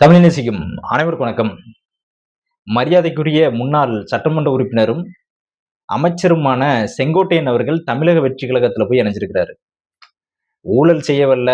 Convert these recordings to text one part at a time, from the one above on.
தமிழ் நேசிக்கும் அனைவருக்கும் வணக்கம். மரியாதைக்குரிய முன்னாள் சட்டமன்ற உறுப்பினரும் அமைச்சருமான செங்கோட்டையன் அவர்கள் தமிழக வெற்றி கழகத்துல போய் இணைஞ்சிருக்கிறாரு. ஊழல் செய்யவல்ல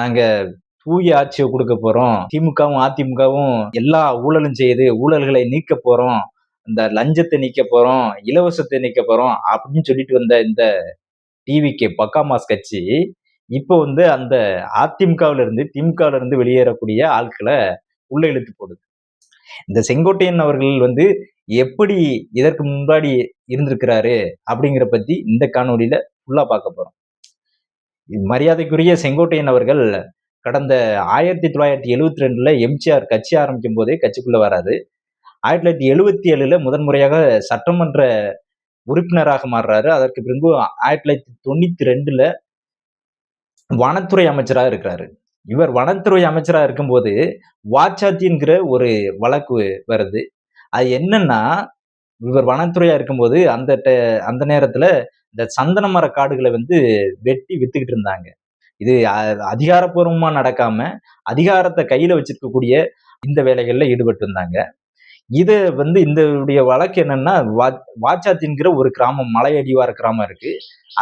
நாங்க தூய ஆட்சியை கொடுக்க போறோம். திமுகவும் அதிமுகவும் எல்லா ஊழலும் செய்யுது ஊழல்களை நீக்க போறோம். இந்த லஞ்சத்தை நீக்க போறோம் இலவசத்தை நீக்க போறோம் அப்படின்னு சொல்லிட்டு வந்த இந்த டிவி கே பக்காமாஸ் கட்சி இப்போ வந்து அந்த அதிமுகவுல இருந்து திமுகவுல இருந்து வெளியேறக்கூடிய ஆட்களை உள்ள இழுத்து போடுது. இந்த செங்கோட்டையன் அவர்கள் வந்து எப்படி இதற்கு முன்னாடி இருந்திருக்கிறாரு அப்படிங்கிற பத்தி இந்த காணொலியில ஃபுல்லா பார்க்க போறோம். மரியாதைக்குரிய செங்கோட்டையன் அவர்கள் கடந்த ஆயிரத்தி தொள்ளாயிரத்தி எழுவத்தி ரெண்டுல எம்ஜிஆர் கட்சி ஆரம்பிக்கும் போதே கட்சிக்குள்ள வராது ஆயிரத்தி தொள்ளாயிரத்தி எழுவத்தி ஏழுல முதன்முறையாக சட்டமன்ற உறுப்பினராக மாறுறாரு. அதற்கு பிறகு ஆயிரத்தி தொள்ளாயிரத்தி தொண்ணூத்தி ரெண்டுல வனத்துறை அமைச்சராக இருக்கிறாரு. இவர் வனத்துறை அமைச்சராக இருக்கும்போது வாச்சாத்திங்கிற ஒரு வழக்கு வருது. அது என்னன்னா இவர் வனத்துறையா இருக்கும்போது அந்த அந்த நேரத்துல இந்த சந்தன மர காடுகளை வந்து வெட்டி வித்துக்கிட்டு இருந்தாங்க. இது அதிகாரப்பூர்வமா நடக்காம அதிகாரத்தை கையில வச்சிருக்கக்கூடிய இந்த வேலைகள்ல ஈடுபட்டு இருந்தாங்க. இது வந்து இந்த வழக்கு என்னன்னா வா வாச்சாத்தின்கிற ஒரு கிராமம் மலையடிவார கிராமம் இருக்கு.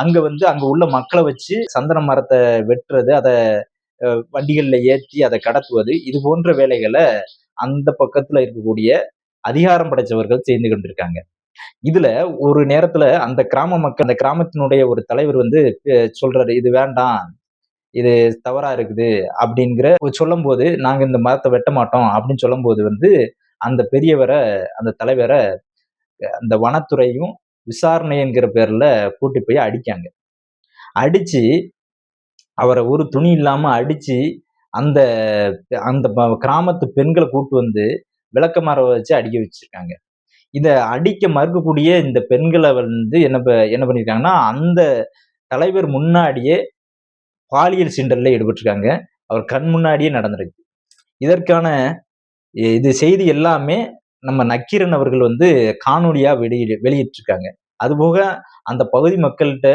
அங்க வந்து அங்க உள்ள மக்களை வச்சு சந்தன மரத்தை வெட்டுறது அதை வண்டிகளில் ஏற்றி அதை கடத்துவது இது போன்ற வேலைகளை அந்த பக்கத்துல இருக்கக்கூடிய அதிகாரம் படைச்சவர்கள் செய்து கொண்டிருக்காங்க. இதுல ஒரு நேரத்துல அந்த கிராம மக்கள் அந்த கிராமத்தினுடைய ஒரு தலைவர் வந்து சொல்றாரு இது வேண்டாம். இது தவறா இருக்குது. அப்படிங்கிற சொல்லும் போது நாங்க இந்த மரத்தை வெட்ட மாட்டோம். அப்படின்னு சொல்லும் போது வந்து அந்த பெரியவரை அந்த தலைவரை அந்த வனத்துறையும் விசாரணைங்கிற பேர்ல கூட்டி போய் அடிக்காங்க. அடிச்சு அவரை ஒரு துணி இல்லாம அடிச்சு அந்த அந்த கிராமத்து பெண்களை கூட்டு வந்து விளக்கமாற வச்சு அடிக்க வச்சிருக்காங்க. இதை அடிக்க மறுக்கக்கூடிய இந்த பெண்களை வந்து என்ன என்ன பண்ணியிருக்காங்கன்னா அந்த தலைவர் முன்னாடியே பாலியல் சீண்டல்ல ஈடுபட்டிருக்காங்க. அவர் கண் முன்னாடியே நடந்திருக்கு. இதற்கான இது செய்தி எல்லாமே நம்ம நக்கீரன் அவர்கள் வந்து காணொலியா வெளியிட வெளியிட்டிருக்காங்க. அதுபோக அந்த பகுதி மக்கள்கிட்ட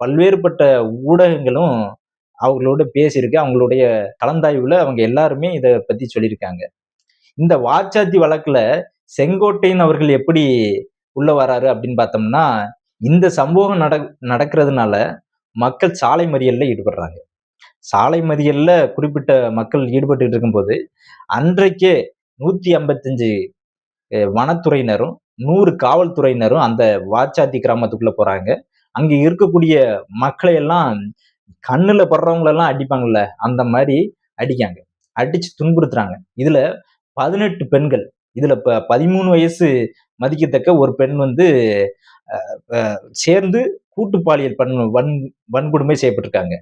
பல்வேறுபட்ட ஊடகங்களும் அவங்களோட பேசியிருக்கு. அவங்களுடைய கலந்தாய்வுல அவங்க எல்லாருமே இதை பத்தி சொல்லியிருக்காங்க. இந்த வாச்சாத்தி வழக்குல செங்கோட்டையன் அவர்கள் எப்படி உள்ள வராரு அப்படின்னு பார்த்தோம்னா இந்த சம்பவம் நட நடக்கிறதுனால மக்கள் சாலை மறியல்ல ஈடுபடுறாங்க. சாலை மறியல்ல குறிப்பிட்ட மக்கள் ஈடுபட்டு இருக்கும்போது அன்றைக்கே நூத்தி ஐம்பத்தஞ்சு வனத்துறையினரும் நூறு காவல்துறையினரும் அந்த வாச்சாத்தி கிராமத்துக்குள்ள போறாங்க. அங்க இருக்கக்கூடிய மக்களை எல்லாம் கண்ணுல படுறவங்களெல்லாம் அடிப்பாங்கல்ல அந்த மாதிரி அடிக்காங்க அடிச்சு துன்புறுத்துறாங்க. இதுல பதினெட்டு பெண்கள் இதுல இப்ப பதிமூணு வயசு மதிக்கத்தக்க ஒரு பெண் வந்து சேர்ந்து கூட்டு பாலியல் பண் வன் வன்கொடுமை செய்யப்பட்டிருக்காங்க.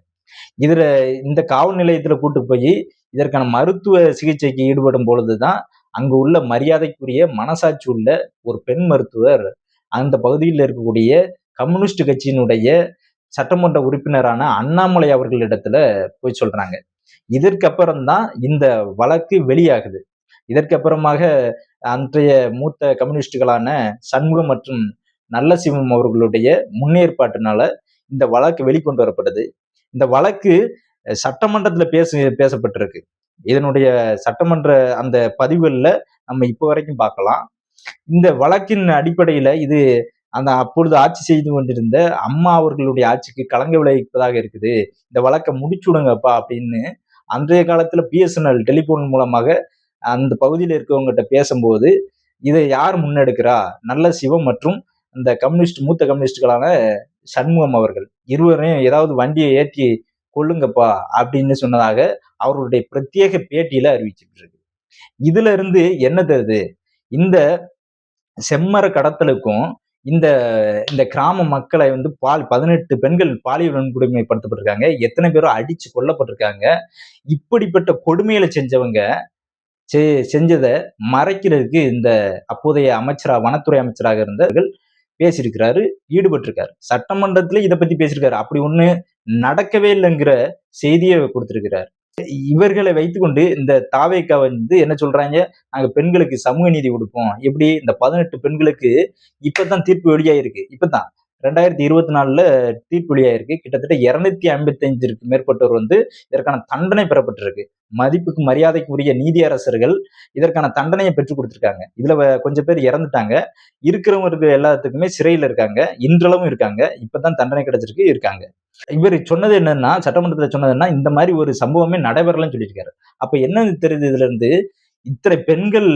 இதுல இந்த காவல் நிலையத்துல கூட்டு போய் இதற்கான மருத்துவ சிகிச்சைக்கு ஈடுபடும் பொழுதுதான் அங்கு உள்ள மரியாதைக்குரிய மனசாட்சி உள்ள ஒரு பெண் மருத்துவர் அந்த பகுதியில் இருக்கக்கூடிய கம்யூனிஸ்ட் கட்சியினுடைய சட்டமன்ற உறுப்பினரான அண்ணாமலை அவர்களிடத்துல போய் சொல்றாங்க. இதற்கப்புறம்தான் இந்த வழக்கு வெளியாகுது. இதற்கப்புறமாக அன்றைய மூத்த கம்யூனிஸ்டுகளான சண்முகம் மற்றும் நல்ல சிவம் அவர்களுடைய முன்னேற்பாட்டினால இந்த வழக்கு வெளிக்கொண்டு வரப்படுது இந்த வழக்கு சட்டமன்றத்தில் பேச பேசப்பட்டிருக்கு. இதனுடைய சட்டமன்ற அந்த பதிவுகளில் நம்ம இப்போ வரைக்கும் பார்க்கலாம். இந்த வழக்கின் அடிப்படையில் இது அந்த அப்பொழுது ஆட்சி செய்து கொண்டிருந்த அம்மா அவர்களுடைய ஆட்சிக்கு கலங்க விளைவிப்பதாக இருக்குது. இந்த வழக்கை முடிச்சுடுங்கப்பா அப்படின்னு அன்றைய காலத்தில் பிஎஸ்என்எல் டெலிஃபோன் மூலமாக அந்த பகுதியில் இருக்கவங்ககிட்ட பேசும்போது இதை யார் முன்னெடுக்கிறா? நல்ல சிவம் மற்றும் இந்த கம்யூனிஸ்ட் மூத்த கம்யூனிஸ்டுகளான சண்முகம் அவர்கள். இருவரையும் ஏதாவது வண்டியை ஏற்றி கொள்ளுங்கப்பா அப்படின்னு சொன்னதாக அவர்களுடைய பிரத்யேக பேட்டியில அறிவிச்சிட்டு இருக்கு இதுல இருந்து என்ன தருது இந்த செம்மர கடத்தலுக்கும் இந்த இந்த கிராம மக்களை வந்து பால் பதினெட்டு பெண்கள் பாலியல் வன்கொடுமைப்படுத்தப்பட்டிருக்காங்க. எத்தனை பேரும் அடிச்சு கொல்லப்பட்டிருக்காங்க. இப்படிப்பட்ட கொடுமையில செஞ்சவங்க செஞ்சதை மறைக்கிறதுக்கு இந்த அப்போதைய அமைச்சரா வனத்துறை அமைச்சராக இருந்தவர்கள் பேசியிருக்கிறாரு ஈடுபட்டிருக்காரு. சட்டமன்றத்துல இதை பத்தி பேசியிருக்காரு. அப்படி ஒண்ணு நடக்கவே இல்லைங்கிற செய்தியை கொடுத்திருக்கிறார். இவர்களை வைத்துக்கொண்டு இந்த தாவேக்கா வந்து என்ன சொல்றாங்க? நாங்க பெண்களுக்கு சமூக நீதி கொடுப்போம். எப்படி? இந்த பதினெட்டு பெண்களுக்கு இப்பதான் தீர்ப்பு வெளியாயிருக்கு. இப்பதான். ரெண்டாயிரத்தி இருபத்தி நாலுல தீர்ப்பு வெளியாயிருக்கு. கிட்டத்தட்ட இருநூத்தி ஐம்பத்தி அஞ்சிற்கு மேற்பட்டோர் வந்து இதற்கான தண்டனை பெறப்பட்டிருக்கு. மதிப்புக்கு மரியாதைக்கு உரிய நீதியரசர்கள் இதற்கான தண்டனையை பெற்றுக் கொடுத்துருக்காங்க. இதுல கொஞ்சம் பேர் இறந்துட்டாங்க. இருக்கிறவங்களுக்கு எல்லாத்துக்குமே சிறையில் இருக்காங்க. இன்றளவும் இருக்காங்க. இப்பதான் தண்டனை கிடைச்சிருக்கு இருக்காங்க. இவர் சொன்னது என்னன்னா சொன்னது சொன்னதுன்னா இந்த மாதிரி ஒரு சம்பவமே நடைபெறலன்னு சொல்லியிருக்காரு. அப்ப என்ன தெரியுது இதுல இருந்து? இத்தனை பெண்கள்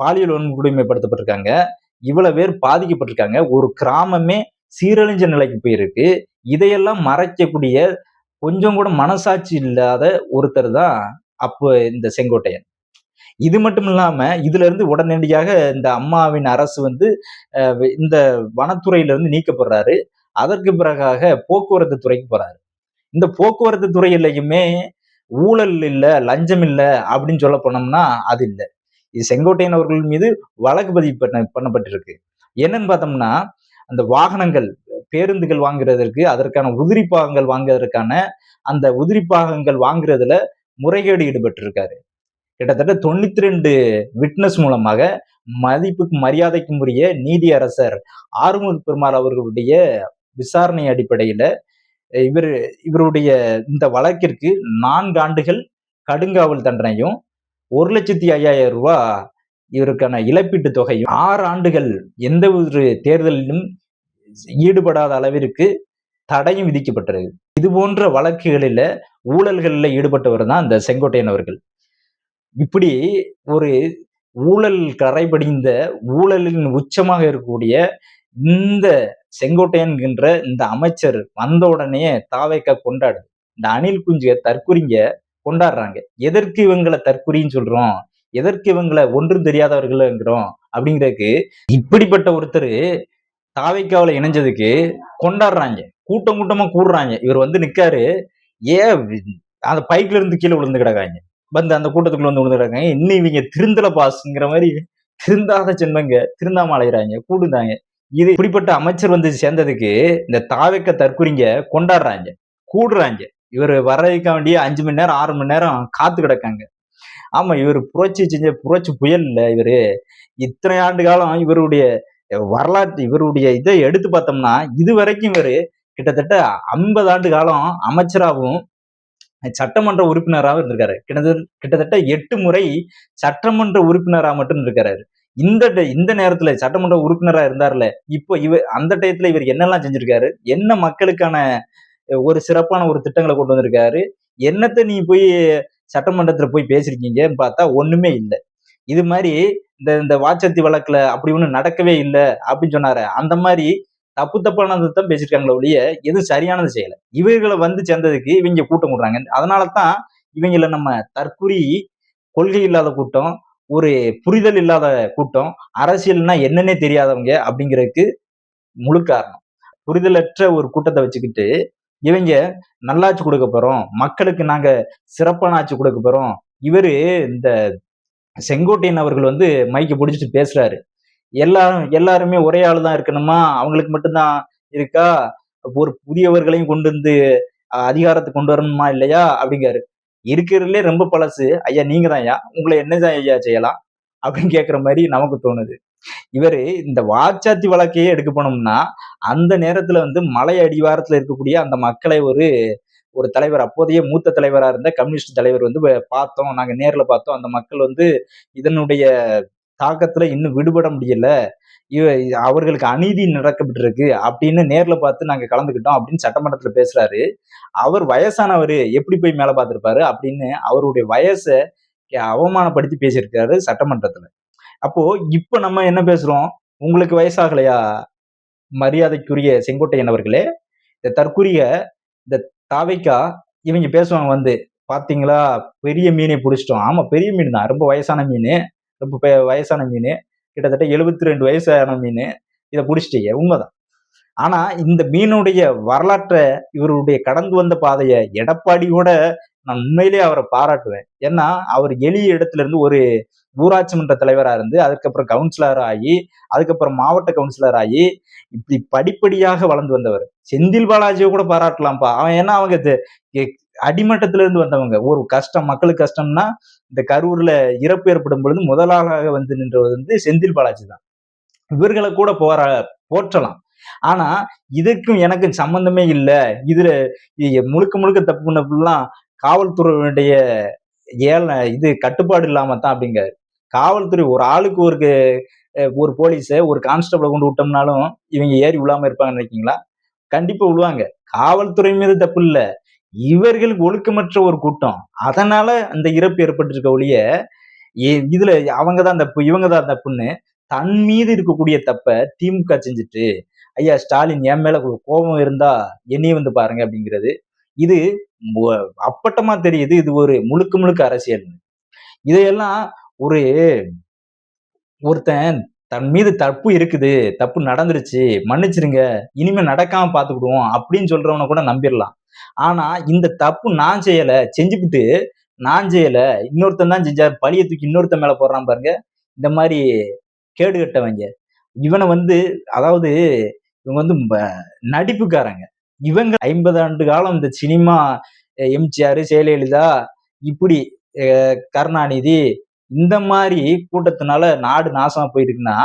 பாலியல் வன்கொடுமைப்படுத்தப்பட்டிருக்காங்க. இவ்வளவு பேர் பாதிக்கப்பட்டிருக்காங்க. ஒரு கிராமமே சீரழிஞ்ச நிலைக்கு போயிருக்கு. இதையெல்லாம் மறைக்கக்கூடிய கொஞ்சம் கூட மனசாட்சி இல்லாத ஒருத்தர் தான் அப்போ இந்த செங்கோட்டையன். இது மட்டும் இல்லாம இதுல இருந்து உடனடியாக இந்த அம்மாவின் அரசு வந்து இந்த வனத்துறையில இருந்து நீக்கப்படுறாரு. அதற்கு பிறகாக போக்குவரத்து துறைக்கு போறாரு. இந்த போக்குவரத்து துறையிலையுமே ஊழல் இல்லை லஞ்சம் இல்லை அப்படின்னு சொல்ல போனோம்னா அது இல்லை. இது செங்கோட்டையன் அவர்கள் மீது வழக்கு பதிவு பண்ண பண்ணப்பட்டிருக்கு. என்னன்னு பார்த்தோம்னா அந்த வாகனங்கள் பேருந்துகள் வாங்குறதற்கு அதற்கான உதிரி பாகங்கள் வாங்குவதற்கான அந்த உதிரி பாகங்கள் வாங்குறதுல முறைகேடு ஈடுபட்டிருக்காரு. கிட்டத்தட்ட தொண்ணூத்தி ரெண்டு விட்னஸ் மூலமாக மதிப்புக்கு மரியாதைக்கும் உரிய நீதியரசர் ஆறுமுக பெருமாள் அவர்களுடைய விசாரணை அடிப்படையில இவர் இவருடைய இந்த வழக்கிற்கு நான்கு ஆண்டுகள் கடுங்காவல் தண்டனையும் ஒரு லட்சத்தி ஐயாயிரம் ரூபா இவருக்கான இழப்பீட்டு தொகையும் ஆறு ஆண்டுகள் எந்த ஒரு தேர்தலிலும் ஈடுபடாத அளவிற்கு தடையும் விதிக்கப்பட்டது. இது போன்ற வழக்குகளில் ஊழல்களில் ஈடுபட்டவர் தான் இந்த செங்கோட்டையன் அவர்கள். இப்படி ஒரு ஊழல் கரைபடிந்த ஊழலின் உச்சமாக இருக்கக்கூடிய இந்த செங்கோட்டையன் என்ற இந்த அமைச்சர் வந்த உடனே தாவைக்க கொண்டாடுது. இந்த அணில் குஞ்சுக தற்குறிங்க கொண்டாடுறாங்க. எதற்கு இவங்களை தற்குறின்னு சொல்றோம்? எதற்கு இவங்களை ஒன்றும் தெரியாதவர்கள்ங்கிறோம் அப்படிங்கிறதுக்கு இப்படிப்பட்ட ஒருத்தர் தாவைக்காவில் இணைஞ்சதுக்கு கொண்டாடுறாங்க. கூட்டம் கூட்டமா கூடுறாங்க. இவர் வந்து நிக்காரு. ஏன் அந்த பைக்ல இருந்து கீழே விழுந்து கிடக்காங்க. வந்து அந்த கூட்டத்துக்குள்ள வந்து விழுந்து கிடக்காங்க. இன்னும் இவங்க திருந்தல பாஸ்ங்கிற மாதிரி திருந்தாத சின்னங்க திருந்தாம அலைகிறாங்க கூடுதாங்க இது இப்படிப்பட்ட அமைச்சர் வந்து சேர்ந்ததுக்கு இந்த தாவைக்க தற்குறிங்க கொண்டாடுறாங்க. கூடுறாங்க. இவர் வர்றதுக்க வேண்டிய அஞ்சு மணி நேரம் ஆறு மணி நேரம் காத்து கிடக்காங்க. ஆமா இவர் புரட்சி செஞ்ச புரட்சி புயல் இல்ல இவரு. இத்தனை ஆண்டு காலம் இவருடைய வரலாற்று இவருடைய இதை எடுத்து பார்த்தோம்னா இது வரைக்கும் இவர் கிட்டத்தட்ட ஐம்பது ஆண்டு காலம் அமைச்சராகவும் சட்டமன்ற உறுப்பினராகவும் இருந்திருக்காரு. கிட்டத்தட்ட கிட்டத்தட்ட எட்டு முறை சட்டமன்ற உறுப்பினராக மட்டும் இருக்காரு இந்த இந்த நேரத்துல சட்டமன்ற உறுப்பினராக இருந்தார்ல இப்போ இவர் அந்த டயத்துல இவர் என்னெல்லாம் செஞ்சிருக்காரு? என்ன மக்களுக்கான ஒரு சிறப்பான ஒரு திட்டங்களை கொண்டு வந்திருக்காரு. என்னத்தை நீ போய் சட்டமன்றத்துல போய் பேசிருக்கீங்கன்னு பார்த்தா ஒண்ணுமே இல்லை. இது மாதிரி இந்த இந்த வாச்சத்தி வழக்குல அப்படி ஒன்றும் நடக்கவே இல்லை அப்படின்னு சொன்னாரு. அந்த மாதிரி தப்பு தப்பானது தான் பேசியிருக்காங்களே ஒழிய எதுவும் சரியானது செய்யலை. இவர்களை வந்து சேர்ந்ததுக்கு இவங்க கூட்டம் கூடுறாங்க. அதனால தான் இவங்கள நம்ம தற்குறி கொள்கை இல்லாத கூட்டம் ஒரு புரிதல் இல்லாத கூட்டம் அரசியல்னா என்னன்னே தெரியாதவங்க அப்படிங்கிறதுக்கு முழு காரணம். புரிதலற்ற ஒரு கூட்டத்தை வச்சுக்கிட்டு இவங்க நல்லாட்சி கொடுக்க போறோம். மக்களுக்கு நாங்க சிறப்பான ஆட்சி கொடுக்க போறோம். இவரு இந்த செங்கோட்டையன் அவர்கள் வந்து மைக்கை பிடிச்சிட்டு பேசுறாரு. எல்லாரும் எல்லாருமே ஒரே ஆளு தான் இருக்கணுமா? அவங்களுக்கு மட்டும்தான் இருக்கா? ஒரு புதியவர்களையும் கொண்டு வந்து அதிகாரத்தை கொண்டு வரணுமா இல்லையா? அப்படிங்கிறாரு. இருக்கிறதுலே ரொம்ப பழசு. ஐயா நீங்க தான் ஐயா. உங்களை என்னதான் ஐயா செய்யலாம்? அப்படின்னு கேட்குற மாதிரி நமக்கு தோணுது. இவரு இந்த வாச்சாத்தி வழக்கையே எடுக்க போனோம்னா அந்த நேரத்துல வந்து மலை அடிவாரத்துல இருக்கக்கூடிய அந்த மக்களை ஒரு ஒரு தலைவர் அப்போதைய மூத்த தலைவராக இருந்த கம்யூனிஸ்ட் தலைவர் வந்து பார்த்தோம். நாங்க நேர்ல பார்த்தோம். அந்த மக்கள் வந்து இதனுடைய தாக்கத்துல இன்னும் விடுபட முடியல. இவ அவர்களுக்கு அநீதி நடக்கப்பட்டிருக்கு அப்படின்னு நேர்ல பார்த்து நாங்க கலந்துக்கிட்டோம் அப்படின்னு சட்டமன்றத்துல பேசுறாரு. அவர் வயசானவர் எப்படி போய் மேல பார்த்துருப்பாரு அப்படின்னு அவருடைய வயசை அவமானப்படுத்தி பேசியிருக்காரு சட்டமன்றத்துல. அப்போ இப்ப நம்ம என்ன பேசுறோம்? உங்களுக்கு வயசாகலையா? மரியாதைக்குரிய செங்கோட்டையன் அவர்களே இந்த தற்குறிய இந்த தாவைக்கா இவங்க பேசுவாங்க வந்து பாத்தீங்களா? பெரிய மீனை பிடிச்சிட்டோம். ஆமா பெரிய மீன் தான். ரொம்ப வயசான மீன் ரொம்ப பெ- வயசான மீன் கிட்டத்தட்ட எழுபத்தி ரெண்டு வயசான மீன் இதை பிடிச்சிட்டீங்க. உண்மைதான். ஆனா இந்த மீனுடைய வரலாற்றை இவருடைய கடந்து வந்த பாதையை எடப்பாடி கூட நான் உண்மையிலேயே அவரை பாராட்டுவேன். ஏன்னா அவர் எளிய இடத்துல இருந்து ஒரு ஊராட்சி மன்ற தலைவராக இருந்து அதுக்கப்புறம் கவுன்சிலர் ஆகி அதுக்கப்புறம் மாவட்ட கவுன்சிலர் ஆகி இப்படி படிப்படியாக வளர்ந்து வந்தவர். செந்தில் பாலாஜியை கூட பாராட்டலாம்ப்பா. அவன் ஏன்னா அவங்க தெ- அடிமட்டத்துல இருந்து வந்தவங்க. ஒரு கஷ்டம் மக்களுக்கு கஷ்டம்னா இந்த கரூர்ல இறப்பு ஏற்படும் பொழுது முதலாளாக வந்து நின்றவர் வந்து செந்தில் பாலாஜி தான். இவர்களை கூட போரா போற்றலாம். ஆனா இதுக்கும் எனக்கும் சம்பந்தமே இல்லை. இதுல முழுக்க முழுக்க தப்பு பண்ணப்பெல்லாம் காவல்துறையினுடைய ஏல இது கட்டுப்பாடு இல்லாம தான் அப்படிங்கிறாரு. காவல்துறை ஒரு ஆளுக்கு ஒரு ஒரு போலீஸ ஒரு கான்ஸ்டபிளை கொண்டு விட்டோம்னாலும் இவங்க ஏறி விழாம இருப்பாங்கன்னு நினைக்கீங்களா கண்டிப்பா விழுவாங்க. காவல்துறை மீது தப்பு இல்லை. இவர்களுக்கு ஒழுக்கமற்ற ஒரு கூட்டம். அதனால அந்த இறப்பு ஏற்பட்டிருக்க ஒழிய இதுல அவங்க தான் தப்பு இவங்க தான் தப்புன்னு தன் மீது இருக்கக்கூடிய தப்ப திமுக செஞ்சுட்டு ஐயா ஸ்டாலின் என் மேல ஒரு கோபம் இருந்தா என்னையும் வந்து பாருங்க அப்படிங்கிறது இது அப்பட்டமா தெரியுது இது ஒரு முழுக்க முழுக்க அரசியல். இதையெல்லாம் ஒரு ஒருத்தன் தன் மீது தப்பு இருக்குது தப்பு நடந்துருச்சு மன்னிச்சிருங்க இனிமே நடக்காம பாத்துக்கிடுவோம் அப்படின்னு சொல்றவனை கூட நம்பிடலாம் ஆனா இந்த தப்பு நான் செய்யல செஞ்சுக்கிட்டு நான் செய்யல இன்னொருத்தன் தான் செஞ்சார் பழிய தூக்கி இன்னொருத்தன் மேல போடுறான் பாருங்க இந்த மாதிரி கேடு கட்டவங்க. இவனை வந்து அதாவது இவங்க வந்து நடிப்புக்காரங்க. இவங்க ஐம்பது ஆண்டு காலம் இந்த சினிமா எம்ஜிஆர் ஜெயலலிதா இப்படி கருணாநிதி இந்த மாதிரி கூட்டத்தினால நாடு நாசமா போயிருக்குன்னா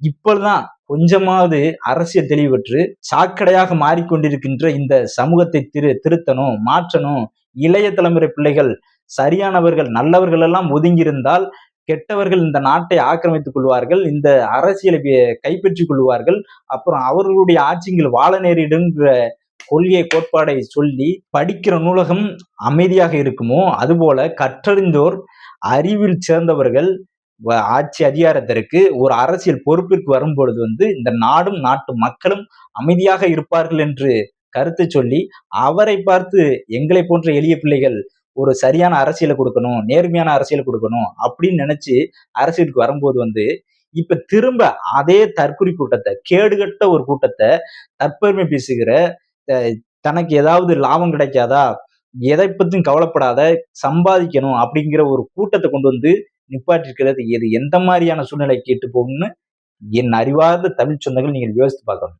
இப்பதான் கொஞ்சமாவது அரசியல் தெளிவு பெற்று சாக்கடையாக மாறிக்கொண்டிருக்கின்ற இந்த சமூகத்தை திரு திருத்தணும் மாற்றணும் இளைய தலைமுறை பிள்ளைகள் சரியானவர்கள் நல்லவர்கள் எல்லாம் ஒதுங்கியிருந்தால் கெட்டவர்கள் இந்த நாட்டை ஆக்கிரமித்துக் கொள்வார்கள் இந்த அரசியலை கைப்பற்றிக் கொள்வார்கள் அப்புறம் அவர்களுடைய ஆட்சிகள் வாழ நேரிடுங்கிற கொள்கை கோட்பாடை சொல்லி படிக்கிற நூலகம் அமைதியாக இருக்குமோ? அதுபோல கற்றறிந்தோர் அறிவில் சேர்ந்தவர்கள் வ- ஆட்சி அதிகாரத்திற்கு ஒரு அரசியல் பொறுப்பிற்கு வரும்பொழுது வந்து இந்த நாடும் நாட்டு மக்களும் அமைதியாக இருப்பார்கள் என்று கருத்து சொல்லி அவரை பார்த்து எங்களை போன்ற எளிய பிள்ளைகள் ஒரு சரியான அரசியலை கொடுக்கணும் நேர்மையான அரசியலை கொடுக்கணும் அப்படின்னு நினைச்சு அரசியலுக்கு வரும்போது வந்து இப்ப திரும்ப அதே தற்குறி கூட்டத்தை கேடுகட்ட ஒரு கூட்டத்தை தற்பெருமை பேசுகிற தனக்கு ஏதாவது லாபம் கிடைக்காதா? எதை பத்தியும் கவலைப்படாத சம்பாதிக்கணும் அப்படிங்கிற ஒரு கூட்டத்தை கொண்டு வந்து நிப்பாட்டிருக்கிறது இது எந்த மாதிரியான சூழ்நிலை கேட்டு போகணும்னு என் அறிவார்ந்த தமிழ் சொந்தங்கள் நீங்கள் யோசித்து பார்க்கணும்.